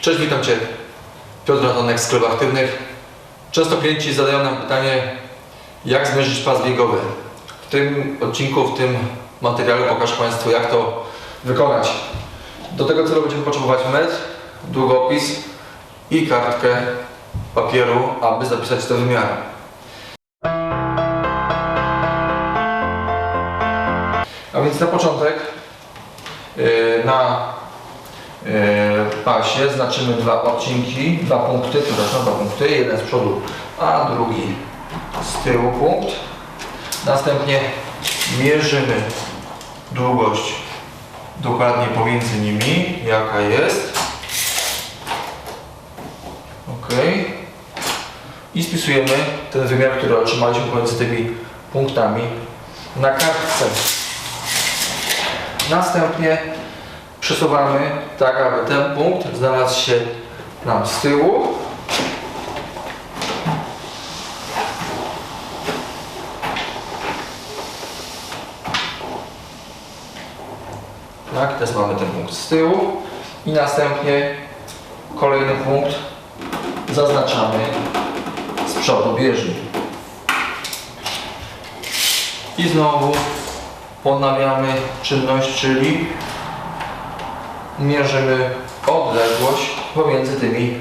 Cześć, witam Cię. Piotr Ratonek z Klub Aktywnych. Często klienci zadają nam pytanie, jak zmierzyć pas biegowy. W tym odcinku, w tym materiale pokażę Państwu, jak to wykonać. Do tego celu będziemy potrzebować metr, długopis i kartkę papieru, aby zapisać te wymiary. A więc na początek yy, na yy, pasie znaczymy dwa odcinki, dwa punkty, przepraszam, dwa punkty, jeden z przodu, a drugi z tyłu punkt. Następnie mierzymy długość dokładnie pomiędzy nimi, jaka jest. Ok. I spisujemy ten wymiar, który otrzymaliśmy pomiędzy tymi punktami na kartce. Następnie przesuwamy tak, aby ten punkt znalazł się nam z tyłu. Tak, teraz mamy ten punkt z tyłu i następnie kolejny punkt zaznaczamy z przodu bieżni. I znowu ponawiamy czynność, czyli mierzymy odległość pomiędzy tymi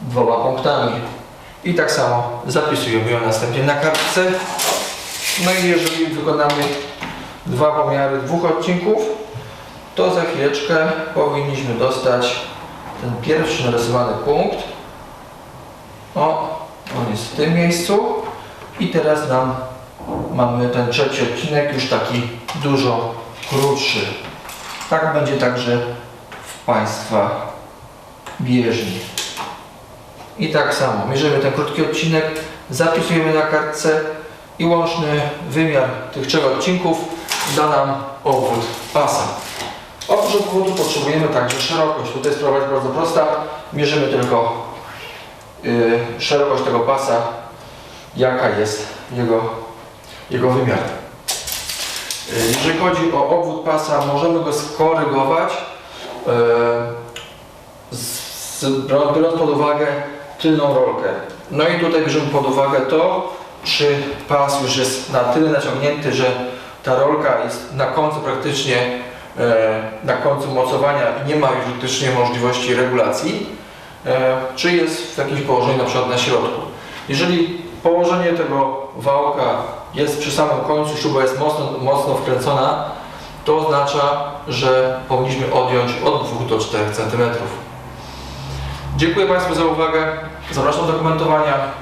dwoma punktami. I tak samo zapisujemy ją następnie na kartce. No i jeżeli wykonamy dwa pomiary dwóch odcinków, to za chwileczkę powinniśmy dostać ten pierwszy narysowany punkt. O, on jest w tym miejscu. I teraz nam mamy ten trzeci odcinek już taki dużo krótszy. Tak będzie także Państwa bieżni. I tak samo, mierzymy ten krótki odcinek, zapisujemy na kartce i łączny wymiar tych trzech odcinków da nam obwód pasa. Oprócz obwodu potrzebujemy także szerokość. Tutaj sprawa jest bardzo prosta. Mierzymy tylko y, szerokość tego pasa, jaka jest jego, jego wymiar. Y, Jeżeli chodzi o obwód pasa, możemy go skorygować, biorąc pod uwagę tylną rolkę. No i tutaj bierzemy pod uwagę to, czy pas już jest na tyle naciągnięty, że ta rolka jest na końcu praktycznie, e, na końcu mocowania i nie ma już praktycznie możliwości regulacji, e, czy jest w jakimś położeniu na przykład na środku. Jeżeli położenie tego wałka jest przy samym końcu, śruba jest mocno, mocno wkręcona, to oznacza, że powinniśmy odjąć od 2 do 4 cm. Dziękuję Państwu za uwagę. Zapraszam do komentowania.